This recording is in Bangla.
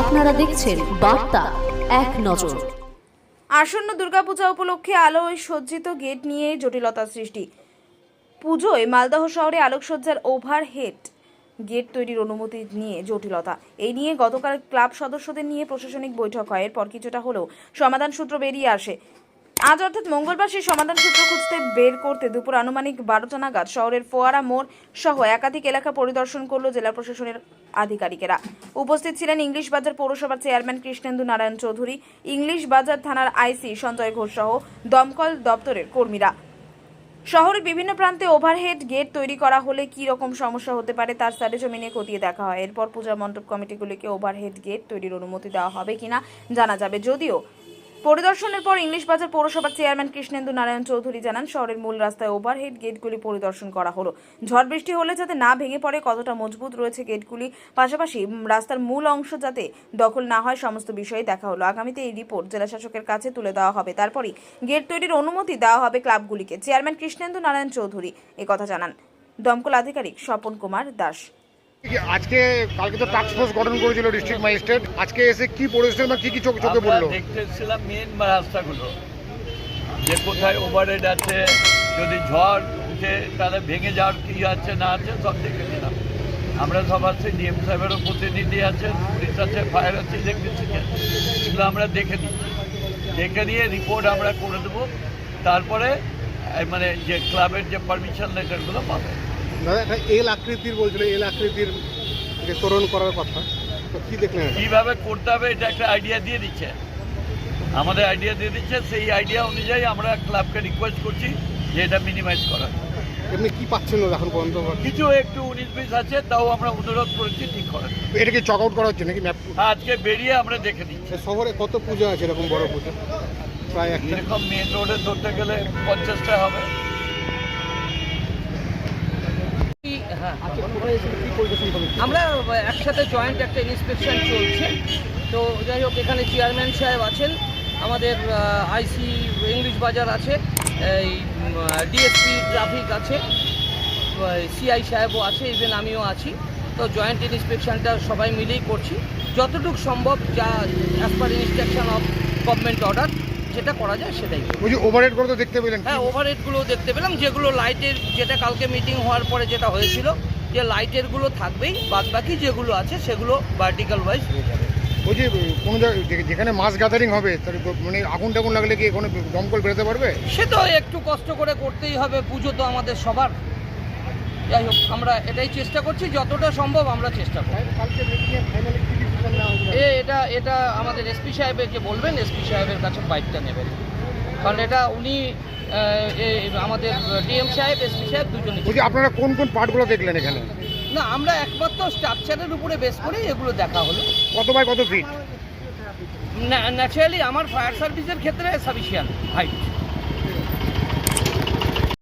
আপনারা দেখছেন বার্তা এক নজর। আসন্ন দুর্গাপূজা উপলক্ষে আলোয় সজ্জিত গেট নিয়ে জটিলতা সৃষ্টি। পুজোয় মালদহ শহরে আলোকসজ্জার ওভারহেড গেট তৈরির অনুমতি নিয়ে জটিলতা। এই নিয়ে গতকাল ক্লাব সদস্যদের নিয়ে প্রশাসনিক বৈঠক হয়। এরপর কিছুটা হলেও সমাধান সূত্র বেরিয়ে আসে। আজ অর্থাৎ মঙ্গলবার সেই সমাধান সূত্র খুঁজতে বের করতে দুপুর আনুমানিক বারোটা নাগাদ শহরের ফোয়ারা মোড় সহ একাধিক এলাকা পরিদর্শন করল জেলা প্রশাসনের আধিকারিকেরা। উপস্থিত ছিলেন ইংলিশ বাজার পৌরসভার চেয়ারম্যান কৃষ্ণেন্দু নারায়ণ চৌধুরী, ইংলিশ বাজার থানার আইসি সঞ্জয় ঘোষ সহ দমকল দপ্তরের কর্মীরা। শহরের বিভিন্ন প্রান্তে ওভারহেড গেট তৈরি করা হলে কি রকম সমস্যা হতে পারে তার জমিনে খতিয়ে দেখা হয়। এরপর পূজা মণ্ডপ কমিটিগুলিকে ওভারহেড গেট তৈরির অনুমতি দেওয়া হবে কিনা জানা যাবে। যদিও পরিদর্শনের পর ইংলিশ বাজার পৌরসভার চেয়ারম্যান কৃষ্ণেন্দু নারায়ণ চৌধুরী জানান, শহরের মূল রাস্তায় ওভারহেড গেটগুলি পরিদর্শন করা হলো। ঝড় বৃষ্টি হলে যাতে না ভেঙে পড়ে, কতটা মজবুত রয়েছে গেটগুলি, পাশাপাশি রাস্তার মূল অংশ যাতে দখল না হয় সমস্ত বিষয়ে দেখা হলো। আগামীতে এই রিপোর্ট জেলা শাসকের কাছে তুলে দেওয়া হবে। তারপরই গেট তৈরির অনুমতি দেওয়া হবে ক্লাবগুলিকে। চেয়ারম্যান কৃষ্ণেন্দু নারায়ণ চৌধুরী একথা জানান। দমকল আধিকারিক স্বপন কুমার দাস। আজকে কালকে তো টাস্ক ফোর্স গঠন করেছিল ডিস্ট্রিক্ট ম্যাজিস্ট্রেট আজকে এসে কি পরিস্থিতি বা কি কি চোখে চোখে আমরা বলল দেখতে এসেছিলাম মেন রাস্তাগুলো। যে কোথায় ওভারহেড আছে যদি ঝড় উঠে তাহলে ভেঙে যাওয়ার কি আছে না আছে সব দেখে নিলাম। আমরা সব আছে ডিএম সাহেবেরও প্রতিনিধি আছে পুলিশ আছে ফায়ার আছে ইলেকট্রিসিটি আছে এগুলো আমরা দেখে নিচ্ছি দেখে নিয়ে রিপোর্ট আমরা করে দেবো। তারপরে মানে যে ক্লাবের যে পারমিশন লেটারগুলো পাবে। দাদা একটা এল আকৃতির বলছিল এল আকৃতির যে তোরণ করার কথা। তো কি দেখলেন এটা? কীভাবে করতে হবে এটা একটা আইডিয়া দিয়ে দিচ্ছে। আমাদের আইডিয়া দিয়ে দিচ্ছে সেই আইডিয়া অনুযায়ী আমরা ক্লাবকে রিকোয়েস্ট করছি যে এটা মিনিমাইজ করা এমনি কি পাচ্ছেন না এখন পর্যন্ত কিছু একটু উনিশ বিশ আছে তাও আমরা অনুরোধ করেছি ঠিক করার। এটা কি চক আউট করা হচ্ছে নাকি ম্যাপ আজকে বেরিয়ে আমরা দেখে নিচ্ছি। শহরে কত পুজো আছে এরকম বড় পুজো? প্রায় এরকম মেন রোডে ধরতে গেলে পঞ্চাশটা হবে হ্যাঁ আমরা একসাথে জয়েন্ট একটা ইন্সপেকশন চলছে। তো যাই হোক এখানে চেয়ারম্যান সাহেব আছেন আমাদের আইসি ইংলিশ বাজার আছে এই ডিএসপি ট্রাফিক আছে সিআই সাহেবও আছে ইভেন আমিও আছি। তো জয়েন্ট ইন্সপেকশনটা সবাই মিলেই করছি। যতটুকু সম্ভব যা as per instruction of government order যেটা করা যায় সেটাই করব। বলছি ওভারহেড করে তো দেখতে পেলেন। হ্যাঁ ওভারহেডগুলো দেখতে পেলাম। যেগুলো লাইটের যেটা কালকে মিটিং হওয়ার পরে যেটা হয়েছিল যে লাইটেরগুলো থাকবেই বাদ বাকি যেগুলো আছে সেগুলো ভার্টিক্যাল ওয়াইজ হয়ে যাবে। বলছি কোনো জায়গায় যেখানে মাস গ্যাদারিং হবে তার মানে আগুন টাগুন লাগলে কি কোনো দমকল বেরোতে পারবে? সে তো একটু কষ্ট করে করতেই হবে পুজো তো আমাদের সবার। যাই হোক আমরা এটাই চেষ্টা করছি যতটা সম্ভব আমরা চেষ্টা করব। কালকে এ এটা এটা আমাদের এসপি সাহেবকে বলবেন এসপি সাহেবের কাছে বাইকটা নেবেন। কারণ এটা উনি এ, আমাদের ডিএম সাহেব এসপি সাহেব দুজনই। আপনারা কোন কোন পার্টগুলো দেখলেন এখানে? না আমরা একমাত্র স্ট্রাকচারের উপরে বেস করে এগুলো দেখা হলো। কত বাই কত ফিট? ন্যাচারালি আমার ফায়ার সার্ভিসের ক্ষেত্রে সাফিসিয়ান্ট হাইট